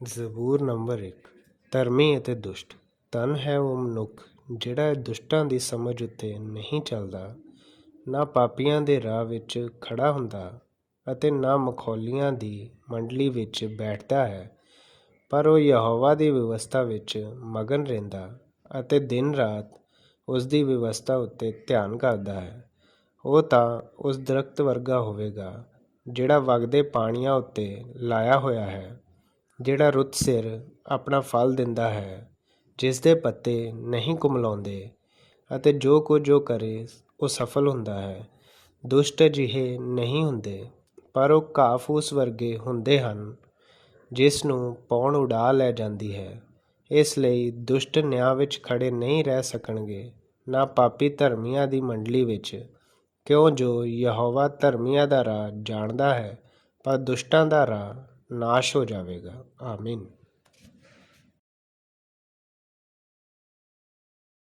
ਜ਼ਬੂਰ number ਇੱਕ, ਧਰਮੀ ਅਤੇ ਦੁਸ਼ਟ। ਧਨ ਹੈ ਉਹ ਮਨੁੱਖ, ਜਿਹੜਾ ਦੁਸ਼ਟਾਂ ਦੀ ਸਮਝ ਉੱਤੇ ਨਹੀਂ ਚੱਲਦਾ, ਨਾ ਪਾਪੀਆਂ ਦੇ ਰਾਹ ਵਿੱਚ ਖੜ੍ਹਾ ਹੁੰਦਾ ਅਤੇ ਨਾ ਮਖੌਲੀਆਂ ਦੀ ਮੰਡਲੀ ਵਿੱਚ ਬੈਠਦਾ ਹੈ, ਪਰ ਉਹ ਯਹੋਵਾ ਦੀ ਵਿਵਸਥਾ ਵਿੱਚ ਮਗਨ ਰਹਿੰਦਾ ਅਤੇ ਦਿਨ ਰਾਤ ਉਸ ਦੀ ਵਿਵਸਥਾ ਉੱਤੇ ਧਿਆਨ ਕਰਦਾ ਹੈ। ਉਹ ਤਾਂ ਉਸ ਦਰਖਤ ਵਰਗਾ ਹੋਵੇਗਾ, ਜਿਹੜਾ ਵਗਦੇ ਪਾਣੀਆਂ ਉੱਤੇ ਲਾਇਆ ਹੋਇਆ ਹੈ। ਜਿਹੜਾ ਰੁੱਤ ਸਿਰ ਆਪਣਾ ਫਲ ਦਿੰਦਾ ਹੈ, ਜਿਸ ਦੇ ਪੱਤੇ ਨਹੀਂ ਕੁਮਲਾਉਂਦੇ ਅਤੇ ਜੋ ਕੁਝ ਉਹ ਕਰੇ, ਉਹ ਸਫਲ ਹੁੰਦਾ ਹੈ। ਦੁਸ਼ਟ ਅਜਿਹੇ ਨਹੀਂ ਹੁੰਦੇ, ਪਰ ਉਹ ਘਾਹ ਫੂਸ ਵਰਗੇ ਹੁੰਦੇ ਹਨ, ਜਿਸ ਨੂੰ ਪੌਣ ਉਡਾ ਲੈ ਜਾਂਦੀ ਹੈ। ਇਸ ਲਈ ਦੁਸ਼ਟ ਨਿਆਂ ਵਿੱਚ ਖੜੇ ਨਹੀਂ ਰਹਿ ਸਕਣਗੇ, ਨਾ ਪਾਪੀ ਧਰਮੀਆਂ ਦੀ ਮੰਡਲੀ ਵਿੱਚ, ਕਿਉਂ ਜੋ ਯਹੋਵਾ ਧਰਮੀਆਂ ਦਾ ਰਾਹ ਜਾਣਦਾ ਹੈ, ਪਰ ਦੁਸ਼ਟਾਂ ਦਾ ਰਾਹ ਨਾਸ਼ ਹੋ ਜਾਵੇਗਾ। ਆਮੀਨ।